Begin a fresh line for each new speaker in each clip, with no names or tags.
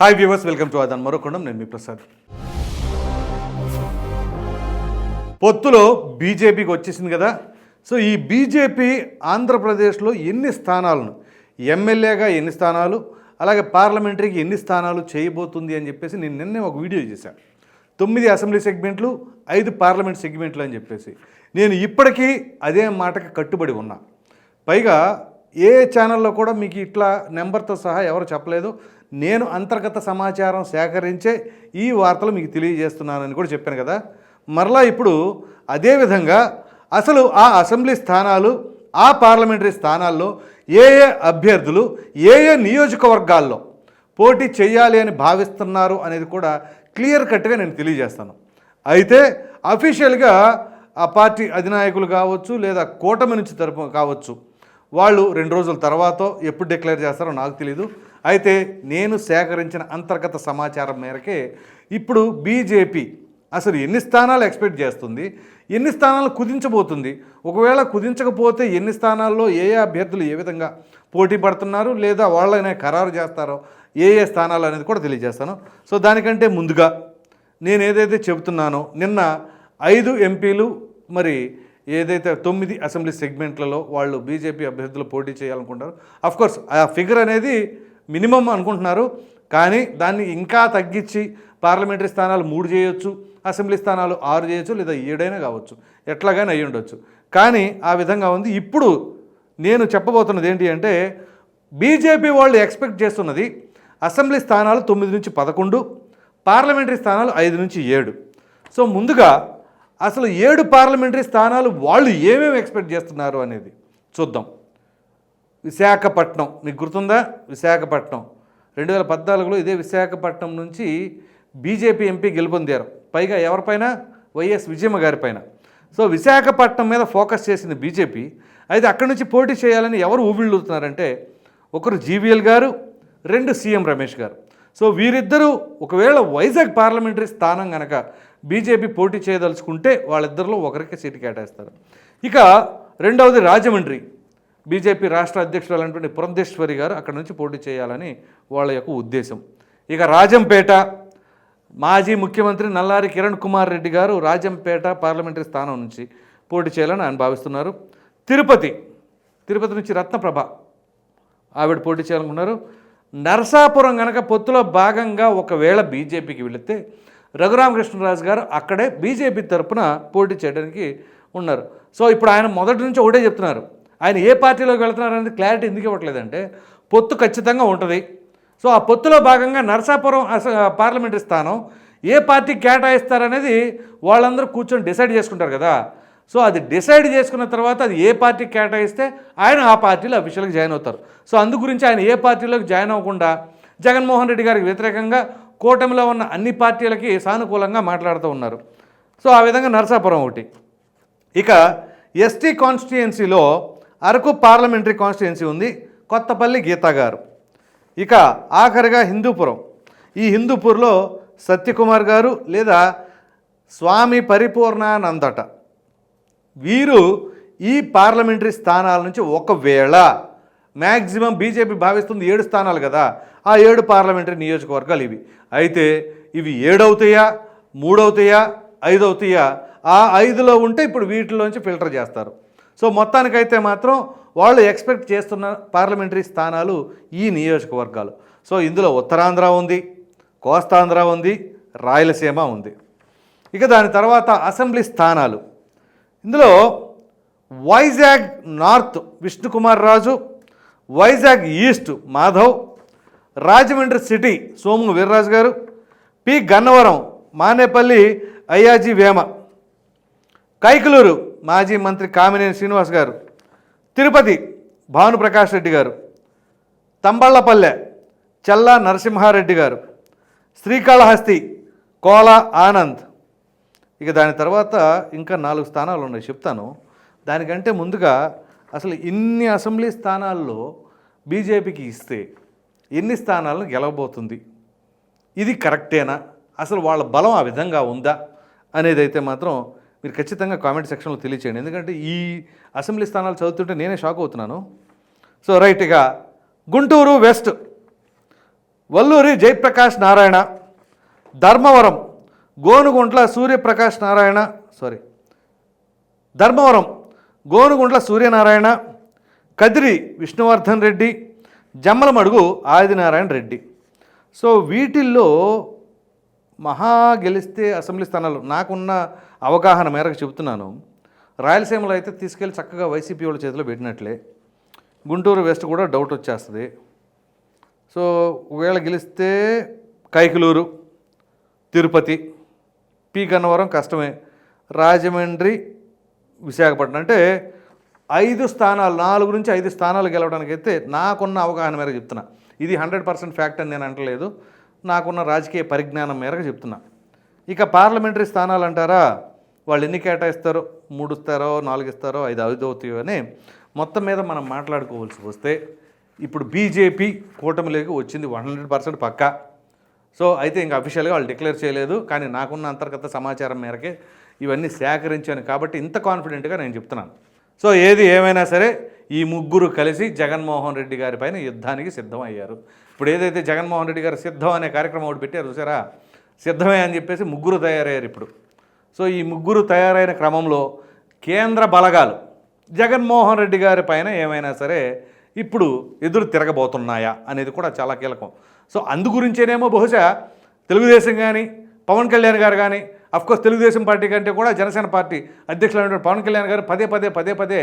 Hi viewers welcome to అదన్ మరొకొండం నేను మీ ప్రసాద్ పొత్తులో బీజేపీకి వచ్చేసింది కదా. సో ఈ బీజేపీ ఆంధ్రప్రదేశ్లో ఎన్ని స్థానాలను ఎమ్మెల్యేగా ఎన్ని స్థానాలు అలాగే పార్లమెంటరీకి ఎన్ని స్థానాలు చేయబోతుంది అని చెప్పేసి నేను నిన్నే ఒక వీడియో చేశాను తొమ్మిది అసెంబ్లీ సెగ్మెంట్లు ఐదు పార్లమెంట్ సెగ్మెంట్లు అని చెప్పేసి. నేను ఇప్పటికీ అదే మాటకి కట్టుబడి ఉన్నా. పైగా ఏ ఛానల్లో కూడా మీకు ఇట్లా నెంబర్తో సహా ఎవరు చెప్పలేదు. నేను అంతర్గత సమాచారం సేకరించే ఈ వార్తలు మీకు తెలియజేస్తున్నానని కూడా చెప్పాను కదా. మరలా ఇప్పుడు అదేవిధంగా అసలు ఆ అసెంబ్లీ స్థానాలు ఆ పార్లమెంటరీ స్థానాల్లో ఏ ఏ అభ్యర్థులు ఏ ఏ నియోజకవర్గాల్లో పోటీ చేయాలి అని భావిస్తున్నారు అనేది కూడా క్లియర్ కట్గా నేను తెలియజేస్తాను. అయితే అఫీషియల్గా ఆ పార్టీ అధినాయకులు కావచ్చు లేదా కూటమి నుంచి తరపు కావచ్చు వాళ్ళు రెండు రోజుల తర్వాత ఎప్పుడు డిక్లేర్ చేస్తారో నాకు తెలియదు అయితే నేను సేకరించిన అంతర్గత సమాచారం మేరకే ఇప్పుడు బీజేపీ అసలు ఎన్ని స్థానాలు ఎక్స్పెక్ట్ చేస్తుంది? ఎన్ని స్థానాలు కుదించబోతుంది? ఒకవేళ కుదించకపోతే ఎన్ని స్థానాల్లో ఏ ఏ అభ్యర్థులు ఏ విధంగా పోటీ పడుతున్నారు? లేదా వాళ్ళనే ఖరారు చేస్తారో ఏ ఏ స్థానాలు అనేది కూడా తెలియజేస్తాను. సో దానికంటే ముందుగా నేను ఏదైతే చెబుతున్నానో నిన్న ఐదు ఎంపీలు మరి ఏదైతే తొమ్మిది అసెంబ్లీ సెగ్మెంట్లలో వాళ్ళు బీజేపీ అభ్యర్థులు పోటీ చేయాలనుకుంటారు అఫ్కోర్స్ ఆ ఫిగర్ అనేది మినిమం అనుకుంటున్నారు. కానీ దాన్ని ఇంకా తగ్గించి పార్లమెంటరీ స్థానాలు మూడు చేయొచ్చు అసెంబ్లీ స్థానాలు ఆరు చేయొచ్చు లేదా ఏడైనా కావచ్చు. ఎట్లాగైనా అయ్యి ఉండొచ్చు. కానీ ఆ విధంగా ఉంది. ఇప్పుడు నేను చెప్పబోతున్నది ఏంటి అంటే బీజేపీ వాళ్ళు ఎక్స్పెక్ట్ చేస్తున్నది అసెంబ్లీ స్థానాలు తొమ్మిది నుంచి పదకొండు పార్లమెంటరీ స్థానాలు ఐదు నుంచి ఏడు. సో ముందుగా అసలు ఏడు పార్లమెంటరీ స్థానాలు వాళ్ళు ఏమేమి ఎక్స్పెక్ట్ చేస్తున్నారు అనేది చూద్దాం. విశాఖపట్నం. మీకు గుర్తుందా? విశాఖపట్నం. రెండు వేల పద్నాలుగులో ఇదే విశాఖపట్నం నుంచి బీజేపీ ఎంపీ గెలుపొందారు. పైగా ఎవరిపైన వైఎస్ విజయమ్మ గారి పైన. సో విశాఖపట్నం మీద ఫోకస్ చేసింది బీజేపీ. అయితే అక్కడి నుంచి పోటీ చేయాలని ఎవరు ఊబిళ్ళుతున్నారంటే ఒకరు జీవీఎల్ గారు రెండు సీఎం రమేష్ గారు. సో వీరిద్దరూ ఒకవేళ వైజాగ్ పార్లమెంటరీ స్థానం కనుక బీజేపీ పోటీ చేయదలుచుకుంటే వాళ్ళిద్దరిలో ఒకరికి సీటు కేటాయిస్తారు. ఇక రెండవది రాజమండ్రి. బీజేపీ రాష్ట్ర అధ్యక్షురాలైనటువంటి పురంధేశ్వరి గారు అక్కడ నుంచి పోటీ చేయాలని వాళ్ళ యొక్క ఉద్దేశం. ఇక రాజంపేట మాజీ ముఖ్యమంత్రి నల్లారి కిరణ్ కుమార్ రెడ్డి గారు రాజంపేట పార్లమెంటరీ స్థానం నుంచి పోటీ చేయాలని ఆయన భావిస్తున్నారు. తిరుపతి తిరుపతి నుంచి రత్నప్రభ ఆవిడ పోటీ చేయాలనుకున్నారు నరసాపురం గనక పొత్తులో భాగంగా ఒకవేళ బీజేపీకి వెళితే రఘురామకృష్ణరాజు గారు అక్కడే బీజేపీ తరపున పోటీ చేయడానికి ఉన్నారు. సో ఇప్పుడు ఆయన మొదటి నుంచి ఒకటే చెప్తున్నారు. ఆయన ఏ పార్టీలోకి వెళ్తున్నారు అనేది క్లారిటీ ఎందుకు ఇవ్వట్లేదంటే పొత్తు ఖచ్చితంగా ఉంటుంది. సో ఆ పొత్తులో భాగంగా నరసాపురం పార్లమెంటరీ స్థానం ఏ పార్టీ కేటాయిస్తారనేది వాళ్ళందరూ కూర్చొని డిసైడ్ చేసుకుంటారు కదా. సో అది డిసైడ్ చేసుకున్న తర్వాత అది ఏ పార్టీకి కేటాయిస్తే ఆయన ఆ పార్టీలో అఫీషియల్గా జాయిన్ అవుతారు. సో అందు గురించి ఆయన ఏ పార్టీలోకి జాయిన్ అవ్వకుండా జగన్మోహన్ రెడ్డి గారికి వ్యతిరేకంగా కూటమిలో ఉన్న అన్ని పార్టీలకి సానుకూలంగా మాట్లాడుతూ ఉన్నారు. సో ఆ విధంగా నరసాపురం ఒకటి. ఇక ఎస్టీ కాన్స్టిట్యుయెన్సీలో అరకు పార్లమెంటరీ కాన్స్టిట్యుయెన్సీ ఉంది కొత్తపల్లి గీతా గారు. ఇక ఆఖరిగా హిందూపురం. ఈ హిందూపూర్లో సత్యకుమార్ గారు లేదా స్వామి పరిపూర్ణానందట. వీరు ఈ పార్లమెంటరీ స్థానాల నుంచి ఒకవేళ మ్యాక్సిమం బీజేపీ భావిస్తుంది ఏడు స్థానాలు కదా ఆ ఏడు పార్లమెంటరీ నియోజకవర్గాలు ఇవి. అయితే ఇవి ఏడవుతాయా మూడవుతాయా ఐదవుతాయా? ఆ ఐదులో ఉంటే ఇప్పుడు వీటిలోంచి ఫిల్టర్ చేస్తారు. సో మొత్తానికైతే మాత్రం వాళ్ళు ఎక్స్పెక్ట్ చేస్తున్న పార్లమెంటరీ స్థానాలు ఈ నియోజకవర్గాలు. సో ఇందులో ఉత్తరాంధ్ర ఉంది కోస్తాంధ్ర ఉంది రాయలసీమ ఉంది. ఇక దాని తర్వాత అసెంబ్లీ స్థానాలు. ఇందులో Vizag north Vishnukumar Raju Vizag east Madhav Rajahmundry city Somu Veerraju garu P Gannavaram Manepalli Ayyaji Vema Kaikaluru మాజీ మంత్రి కామినేని శ్రీనివాస్ గారు తిరుపతి భానుప్రకాష్ రెడ్డి గారు తంబళ్ళపల్లె చల్లా నరసింహారెడ్డి గారు శ్రీకాళహస్తి కోలా ఆనంద్. ఇక దాని తర్వాత ఇంకా నాలుగు స్థానాలు ఉన్నాయి చెప్తాను. దానికంటే ముందుగా అసలు ఇన్ని అసెంబ్లీ స్థానాల్లో బీజేపీకి ఇస్తే ఎన్ని స్థానాలను గెలవబోతుంది? ఇది కరెక్టేనా? అసలు వాళ్ళ బలం ఆ విధంగా ఉందా? అనేది అయితే మాత్రం మీరు ఖచ్చితంగా కామెంట్ సెక్షన్లో తెలియచేయండి. ఎందుకంటే ఈ అసెంబ్లీ స్థానాలు చదువుతుంటే నేనే షాక్ అవుతున్నాను. సో రైట్ ఇక Guntur west. Valluri Jayaprakash Narayana. Dharmavaram. Gonuguntla Suryaprakash Narayana. Sorry Dharmavaram. Gonuguntla Suryanarayana. Kadiri Vishnuvardhan Reddy. Jammalamadugu Adinarayana Reddy. So వీటిల్లో మహా గెలిస్తే అసెంబ్లీ స్థానాలు నాకున్న అవగాహన మేరకు చెబుతున్నాను. రాయలసీమలో అయితే తీసుకెళ్ళి చక్కగా వైసీపీ వాళ్ళ చేతిలో పెట్టినట్లే. గుంటూరు వెస్ట్ కూడా డౌట్ వచ్చేస్తుంది. సో ఒకవేళ గెలిస్తే కైకలూరు తిరుపతి పీ. గన్నవరం కష్టమే. రాజమండ్రి విశాఖపట్నం అంటే ఐదు స్థానాలు నాలుగు నుంచి ఐదు స్థానాలు గెలవడానికి అయితే నాకున్న అవగాహన మేరకు చెప్తున్నా. ఇది హండ్రెడ్ పర్సెంట్ ఫ్యాక్ట్ అని నేను అంటలేదు. నాకున్న రాజకీయ పరిజ్ఞానం మేరకు చెప్తున్నా. ఇక పార్లమెంటరీ స్థానాలు అంటారా వాళ్ళు ఎన్ని కేటాయిస్తారో? మూడు ఇస్తారో? నాలుగు ఇస్తారో? ఐదు ఐదు అవుతాయో అని మొత్తం మీద మనం మాట్లాడుకోవాల్సి వస్తే ఇప్పుడు బీజేపీ కూటమిలోకి వచ్చింది వన్ హండ్రెడ్ పర్సెంట్ పక్కా. సో అయితే ఇంకా అఫీషియల్గా వాళ్ళు డిక్లేర్ చేయలేదు. కానీ నాకున్న అంతర్గత సమాచారం మేరకే ఇవన్నీ సేకరించాను. కాబట్టి ఇంత కాన్ఫిడెంట్గా నేను చెప్తున్నాను. సో ఏది ఏమైనా సరే ఈ ముగ్గురు కలిసి జగన్మోహన్ రెడ్డి గారి పైన యుద్ధానికి సిద్ధమయ్యారు. ఇప్పుడు ఏదైతే జగన్మోహన్ రెడ్డి గారు సిద్ధం అనే కార్యక్రమం ఒకటి పెట్టారు చూసారా? సిద్ధమే అని చెప్పేసి ముగ్గురు తయారయ్యారు ఇప్పుడు. సో ఈ ముగ్గురు తయారైన క్రమంలో కేంద్ర బలగాలు జగన్మోహన్ రెడ్డి గారి పైన ఏమైనా సరే ఇప్పుడు ఎదురు తిరగబోతున్నాయా అనేది కూడా చాలా కీలకం. సో అందు గురించేనేమో బహుశా తెలుగుదేశం కానీ పవన్ కళ్యాణ్ గారు కానీ అఫ్కోర్స్ తెలుగుదేశం పార్టీ కంటే కూడా జనసేన పార్టీ అధ్యక్షులైనటువంటి పవన్ కళ్యాణ్ గారు పదే పదే పదే పదే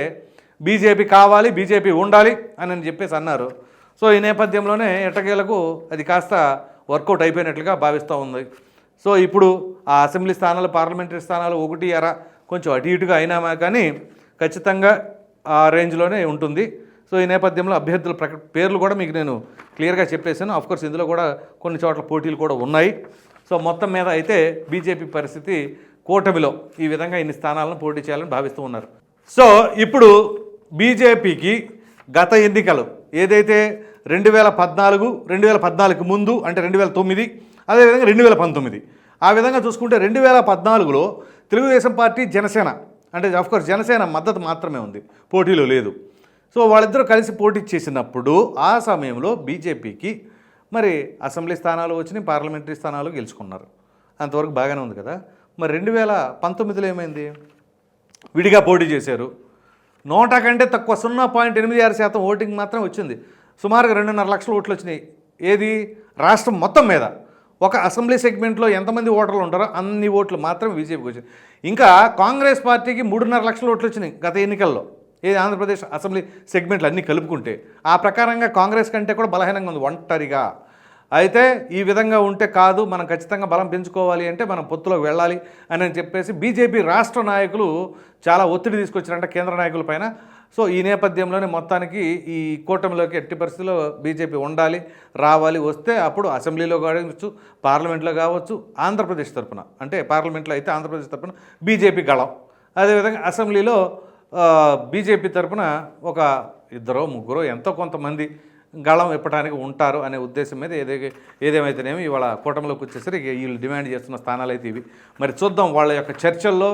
బీజేపీ కావాలి బీజేపీ ఉండాలి అని అని చెప్పేసి అన్నారు. సో ఈ నేపథ్యంలోనే ఎట్టకేలకు అది కాస్త వర్కౌట్ అయిపోయినట్లుగా భావిస్తూ ఉంది. సో ఇప్పుడు ఆ అసెంబ్లీ స్థానాలు పార్లమెంటరీ స్థానాలు ఒకటి అర కొంచెం అటు ఇటుగా అయినా కానీ ఖచ్చితంగా ఆ రేంజ్లోనే ఉంటుంది. సో ఈ నేపథ్యంలో అభ్యర్థుల ప్రక పేర్లు కూడా మీకు నేను క్లియర్గా చెప్పేశాను. కోర్స్ ఇందులో కూడా కొన్ని చోట్ల పోటీలు కూడా ఉన్నాయి. సో మొత్తం మీద అయితే బీజేపీ పరిస్థితి కూటమిలో ఈ విధంగా ఇన్ని స్థానాలను పోటీ చేయాలని భావిస్తూ ఉన్నారు. సో ఇప్పుడు బీజేపీకి గత ఎన్నికలు ఏదైతే రెండు వేల పద్నాలుగు రెండు వేల పద్నాలుగు ముందు అంటే రెండు వేల తొమ్మిది అదేవిధంగా రెండు వేల పంతొమ్మిది. ఆ విధంగా చూసుకుంటే రెండు వేల పద్నాలుగులో తెలుగుదేశం పార్టీ జనసేన అంటే కోర్స్ జనసేన మద్దతు మాత్రమే ఉంది పోటీలో లేదు. సో వాళ్ళిద్దరూ కలిసి పోటీ చేసినప్పుడు ఆ సమయంలో బీజేపీకి మరి అసెంబ్లీ స్థానాలు వచ్చినాయి పార్లమెంటరీ స్థానాలు గెలుచుకున్నారు. అంతవరకు బాగానే ఉంది కదా. మరి రెండు వేల పంతొమ్మిదిలో ఏమైంది? విడిగా పోటీ చేశారు. నోటా కంటే తక్కువ సున్నా పాయింట్ ఎనిమిది ఆరు శాతం ఓటింగ్ మాత్రం వచ్చింది. సుమారుగా రెండున్నర లక్షల ఓట్లు వచ్చినాయి. ఏది? రాష్ట్రం మొత్తం మీద. ఒక అసెంబ్లీ సెగ్మెంట్లో ఎంతమంది ఓటర్లు ఉంటారో అన్ని ఓట్లు మాత్రం బీజేపీకి వచ్చింది ఇంకా కాంగ్రెస్ పార్టీకి మూడున్నర లక్షల ఓట్లు వచ్చినాయి గత ఎన్నికల్లో. ఏది? ఆంధ్రప్రదేశ్ అసెంబ్లీ సెగ్మెంట్లు అన్నీ కలుపుకుంటే. ఆ ప్రకారంగా కాంగ్రెస్ కంటే కూడా బలహీనంగా ఉంది ఒంటరిగా. అయితే ఈ విధంగా ఉంటే కాదు మనం ఖచ్చితంగా బలం పెంచుకోవాలి అంటే మనం పొత్తులో వెళ్ళాలి అని చెప్పేసి బీజేపీ రాష్ట్ర నాయకులు చాలా ఒత్తిడి తీసుకొచ్చారంట కేంద్ర నాయకుల పైన. సో ఈ నేపథ్యంలోనే మొత్తానికి ఈ కూటమిలోకి ఎట్టి పరిస్థితుల్లో బీజేపీ ఉండాలి రావాలి వస్తే అప్పుడు అసెంబ్లీలో కావచ్చు పార్లమెంట్లో కావచ్చు ఆంధ్రప్రదేశ్ తరఫున అంటే పార్లమెంట్లో అయితే ఆంధ్రప్రదేశ్ తరపున బీజేపీ గళం. అదేవిధంగా అసెంబ్లీలో బీజేపీ తరఫున ఒక ఇద్దరో ముగ్గురో ఎంతో కొంతమంది గళం ఇప్పడానికి ఉంటారు అనే ఉద్దేశం మీద ఏదే ఏదేమైతేనేమి ఇవాళ కూటమిలోకి వచ్చేసరికి వీళ్ళు డిమాండ్ చేస్తున్న స్థానాలు అయితే ఇవి. మరి చూద్దాం వాళ్ళ యొక్క చర్చల్లో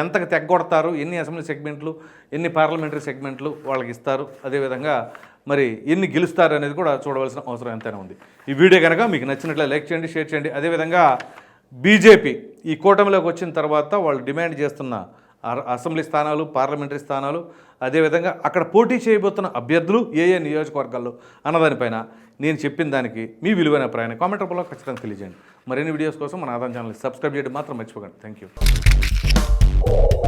ఎంతకు తెగ్గొడతారు ఎన్ని అసెంబ్లీ సెగ్మెంట్లు ఎన్ని పార్లమెంటరీ సెగ్మెంట్లు వాళ్ళకి ఇస్తారు అదేవిధంగా మరి ఎన్ని గెలుస్తారు అనేది కూడా చూడవలసిన అవసరం ఎంతైనా ఉంది. ఈ వీడియో కనుక మీకు నచ్చినట్లే లైక్ చేయండి షేర్ చేయండి. అదేవిధంగా బీజేపీ ఈ కూటమిలోకి వచ్చిన తర్వాత వాళ్ళు డిమాండ్ చేస్తున్న అసెంబ్లీ స్థానాలు పార్లమెంటరీ స్థానాలు అదేవిధంగా అక్కడ పోటీ చేయబోతున్న అభ్యర్థులు ఏ ఏ నియోజకవర్గాల్లో అన్నదానిపైన నేను చెప్పిన దానికి మీ విలువైన ప్రయాణం కామెంట్ రూపంలో ఖచ్చితంగా తెలియజేయండి. మరిన్ని వీడియోస్ కోసం మన ఆదాయం ఛానల్ సబ్స్క్రైబ్ చేయడం మాత్రం మర్చిపోకండి. Thank you